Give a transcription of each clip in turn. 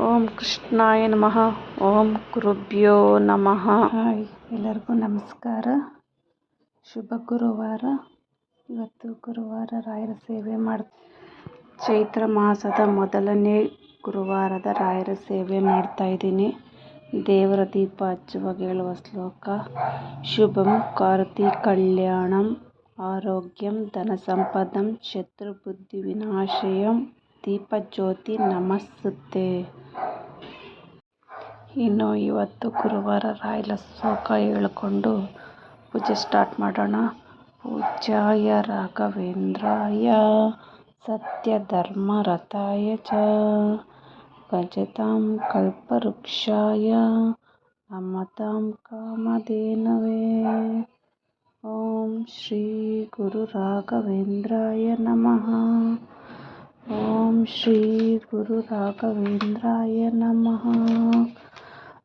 ಓಂ ಕೃಷ್ಣಾಯ ನಮಃ. ಓಂ ಗುರುಭ್ಯೋ ನಮಃ. ಹಾಯ್, ಎಲ್ಲರಿಗೂ ನಮಸ್ಕಾರ. ಶುಭ ಗುರುವಾರ. ಇವತ್ತು ಗುರುವಾರ ರಾಯರ ಸೇವೆ ಮಾಡ್ತಾ ಚೈತ್ರ ಮಾಸದ ಮೊದಲನೇ ಗುರುವಾರದ ರಾಯರ ಸೇವೆ ಮಾಡ್ತಾ ಇದ್ದೀನಿ. ದೇವರ ದೀಪ ಹಚ್ಚುವಾಗ ಹೇಳುವ ಶ್ಲೋಕ, ಶುಭಂ ಕಾರ್ತಿ ಕಲ್ಯಾಣಂ, ಆರೋಗ್ಯಂ ಧನ ಸಂಪದಂ, ಶತ್ರು ಬುದ್ಧಿ ವಿನಾಶಯಂ ದೀಪಜ್ಯೋತಿ ನಮಸ್ತೆ. ಇನ್ನು ಇವತ್ತು ಗುರುವಾರ ರಾಯಲ ಶ್ಲೋಕ ಹೇಳಿಕೊಂಡು ಪೂಜೆ ಸ್ಟಾರ್ಟ್ ಮಾಡೋಣ. ಪೂಜ್ಯಾಯ ರಾಘವೇಂದ್ರಾಯ ಸತ್ಯಧರ್ಮರಥಾಯ ಚ. ಗಜತಾಂ ಕಲ್ಪವೃಕ್ಷಾಯ ನಮತಾಂ ಕಾಮಧೇನವೇ. ಓಂ ಶ್ರೀ ಗುರು ರಾಘವೇಂದ್ರಾಯ ನಮಃ. ಓಂ ಶ್ರೀ ಗುರು ರಾಘವೇಂದ್ರಾಯ ನಮಃ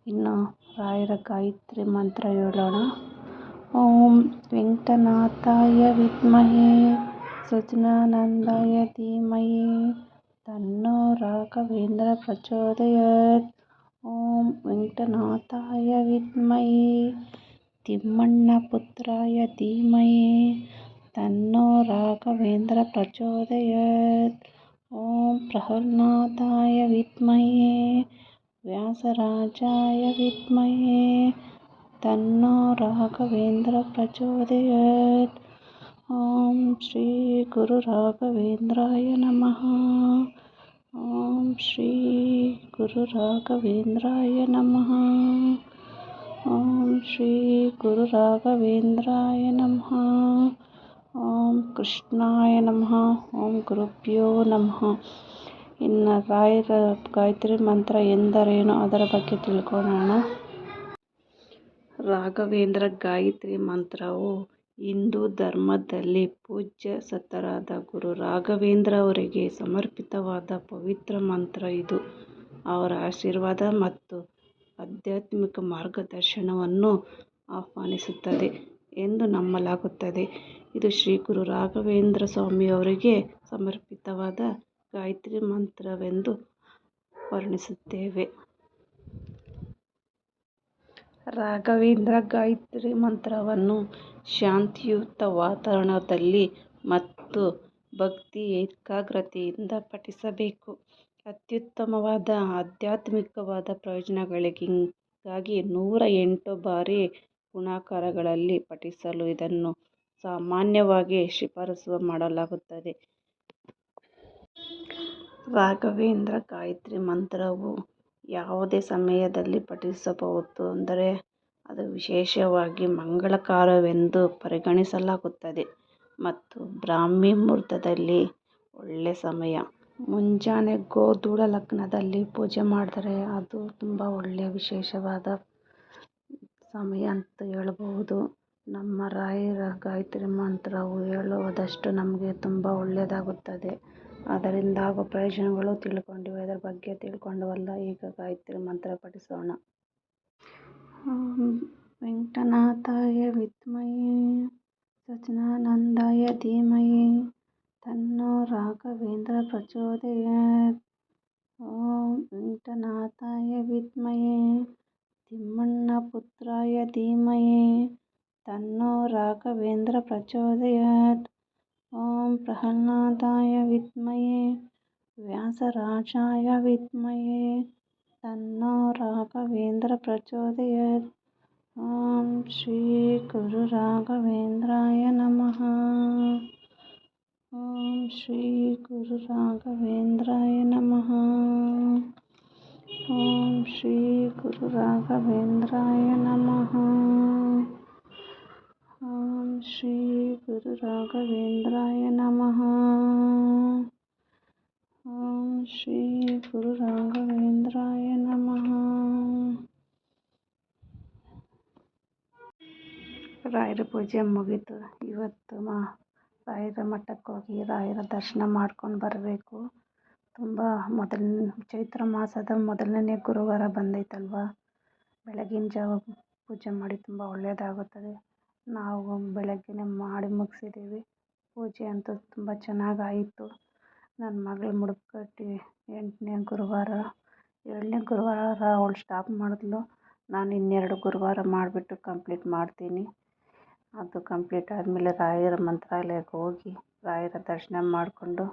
ಇನ್ನು ರಾಯರ ಗಾಯತ್ರಿ ಮಂತ್ರ ಹೇಳೋಣ ಓಂ ವೆಂಕಟನಾಥಾಯ ವಿದ್ಮಹೇ ಸಜ್ಜನಾನಂದಾಯ ಧೀಮಹಿ ತನ್ನೋ ರಾಘವೇಂದ್ರ ಪ್ರಚೋದಯಾತ್ ಓಂ ವೆಂಕಟನಾಥಾಯ ವಿದ್ಮಹೇ ತಿಮ್ಮಣ್ಣಪುತ್ರಾಯ ಧೀಮಹಿ ತನ್ನೋ ರಾಘವೇಂದ್ರ ಪ್ರಚೋದಯಾತ್ प्रहह्लादाय विद्महे व्यासराजाय विद्महे तन्नो राघवेन्द्रप्रचोदयात् ॐ श्रीगुरुराघवेन्द्राय नमः। ॐ श्रीगुरुराघवेन्द्राय नमः। ॐ श्रीगुरुराघवेन्द्राय नमः। ॐ कृष्णाय नमः। ॐ गुरुभ्यो नमः। ಇನ್ನು ರಾಯರ ಗಾಯತ್ರಿ ಮಂತ್ರ ಎಂದರೇನು ಅದರ ಬಗ್ಗೆ ತಿಳ್ಕೊಳ್ಳೋಣ ರಾಘವೇಂದ್ರ ಗಾಯತ್ರಿ ಮಂತ್ರವು ಹಿಂದೂ ಧರ್ಮದಲ್ಲಿ ಪೂಜ್ಯ ಸತ್ತರಾದ ಗುರು ರಾಘವೇಂದ್ರ ಅವರಿಗೆ ಸಮರ್ಪಿತವಾದ ಪವಿತ್ರ ಮಂತ್ರ ಇದು. ಅವರ ಆಶೀರ್ವಾದ ಮತ್ತು ಆಧ್ಯಾತ್ಮಿಕ ಮಾರ್ಗದರ್ಶನವನ್ನು ಆಹ್ವಾನಿಸುತ್ತದೆ ಎಂದು ನಂಬಲಾಗುತ್ತದೆ. ಇದು ಶ್ರೀ ಗುರು ರಾಘವೇಂದ್ರ ಸ್ವಾಮಿಯವರಿಗೆ ಸಮರ್ಪಿತವಾದ ಗಾಯತ್ರಿ ಮಂತ್ರವೆಂದು ವರ್ಣಿಸುತ್ತೇವೆ. ರಾಘವೇಂದ್ರ ಗಾಯತ್ರಿ ಮಂತ್ರವನ್ನು ಶಾಂತಿಯುತ ವಾತಾವರಣದಲ್ಲಿ ಮತ್ತು ಭಕ್ತಿ ಏಕಾಗ್ರತೆಯಿಂದ ಪಠಿಸಬೇಕು. ಅತ್ಯುತ್ತಮವಾದ ಆಧ್ಯಾತ್ಮಿಕವಾದ ಪ್ರಯೋಜನಗಳಿಗಾಗಿ ನೂರ ಎಂಟು ಬಾರಿ ಗುಣಾಕಾರಗಳಲ್ಲಿ ಪಠಿಸಲು ಇದನ್ನು ಸಾಮಾನ್ಯವಾಗಿ ಶಿಫಾರಸು ಮಾಡಲಾಗುತ್ತದೆ. ರಾಘವೇಂದ್ರ ಗಾಯತ್ರಿ ಮಂತ್ರವು ಯಾವುದೇ ಸಮಯದಲ್ಲಿ ಪಠಿಸಬಹುದು ಅಂದರೆ ಅದು ವಿಶೇಷವಾಗಿ ಮಂಗಳಕರವೆಂದು ಪರಿಗಣಿಸಲಾಗುತ್ತದೆ. ಮತ್ತು ಬ್ರಾಹ್ಮಿ ಮುಹೂರ್ತದಲ್ಲಿ ಒಳ್ಳೆಯ ಸಮಯ. ಮುಂಜಾನೆ ಗೋಧೂಳ ಲಗ್ನದಲ್ಲಿ ಪೂಜೆ ಮಾಡಿದರೆ ಅದು ತುಂಬ ಒಳ್ಳೆಯ ವಿಶೇಷವಾದ ಸಮಯ ಅಂತ ಹೇಳಬಹುದು. ನಮ್ಮ ರಾಯರ ಗಾಯತ್ರಿ ಮಂತ್ರವು ಹೇಳುವುದಷ್ಟು ನಮಗೆ ತುಂಬ ಒಳ್ಳೆಯದಾಗುತ್ತದೆ. ಅದರಿಂದ ಆಗುವ ಪ್ರಯೋಜನಗಳು ತಿಳ್ಕೊಂಡಿವೆ ಅದರ ಬಗ್ಗೆ ತಿಳ್ಕೊಂಡವಲ್ಲ ಈಗ ಗಾಯತ್ರಿ ಮಂತ್ರ ಪಠಿಸೋಣ ಓಂ ವೆಂಕಟನಾಥಾಯ ವಿದ್ಮಹೇ ಸಜ್ಜನಾನಂದಾಯ ಧೀಮಹಿ ತನ್ನೋ ರಾಘವೇಂದ್ರ ಪ್ರಚೋದಯಾತ್ ಓಂ ವೆಂಕಟನಾಥಾಯ ವಿದ್ಮಹೇ ತಿಮ್ಮಣ್ಣಪುತ್ರಾಯ ಧೀಮಹಿ ತನ್ನೋ ರಾಘವೇಂದ್ರ ಪ್ರಚೋದಯಾತ್ ಓಂ ಪ್ರಹ್ಲಾದಾಯ ವಿದ್ಮಹೇ ವ್ಯಾಸರಾಜಾಯ ವಿದ್ಮಹೇ ತನ್ನೋ ರಾಘವೇಂದ್ರ ಪ್ರಚೋದಯಾತ್ ಓಂ ಶ್ರೀ ಗುರು ರಾಘವೇಂದ್ರಾಯ ನಮಃ ಓಂ ಶ್ರೀ ಗುರು ರಾಘವೇಂದ್ರಾಯ ನಮಃ ಓಂ ಶ್ರೀ ಗುರು ರಾಘವೇಂದ್ರಾಯ ನಮಃ ರಾಯರ ಪೂಜೆ ಮುಗೀತು. ಇವತ್ತು ಮಾ ರಾಯರ ಮಠಕ್ಕೆ ಹೋಗಿ ರಾಯರ ದರ್ಶನ ಮಾಡ್ಕೊಂಡು ಬರಬೇಕು. ತುಂಬ ಮೊದಲ ಚೈತ್ರ ಮಾಸದ ಮೊದಲನೇ ಗುರುವಾರ ಬಂದೈತಲ್ವಾ? ಬೆಳಗಿನ ಜಾವ ಪೂಜೆ ಮಾಡಿ ತುಂಬ ಒಳ್ಳೆಯದಾಗುತ್ತದೆ ನಾವು ಬೆಳಗ್ಗೆನೇ ಮಾಡಿ ಮುಗಿಸಿದ್ದೀವಿ ಪೂಜೆ ಅಂತೂ ತುಂಬ ಚೆನ್ನಾಗಾಯಿತು. ನನ್ನ ಮಗಳ ಮುಡುಪ್ಕಟ್ಟಿ ಎಂಟನೇ ಗುರುವಾರ, ಏಳನೇ ಗುರುವಾರ ಅವ್ಳು ಸ್ಟಾಪ್ ಮಾಡಿದ್ಲು. ನಾನು ಇನ್ನೆರಡು ಗುರುವಾರ ಮಾಡಿಬಿಟ್ಟು ಕಂಪ್ಲೀಟ್ ಮಾಡ್ತೀನಿ. ಅದು ಕಂಪ್ಲೀಟ್ ಆದಮೇಲೆ ರಾಯರ ಮಂತ್ರಾಲಯಕ್ಕೆ ಹೋಗಿ ರಾಯರ ದರ್ಶನ ಮಾಡಿಕೊಂಡು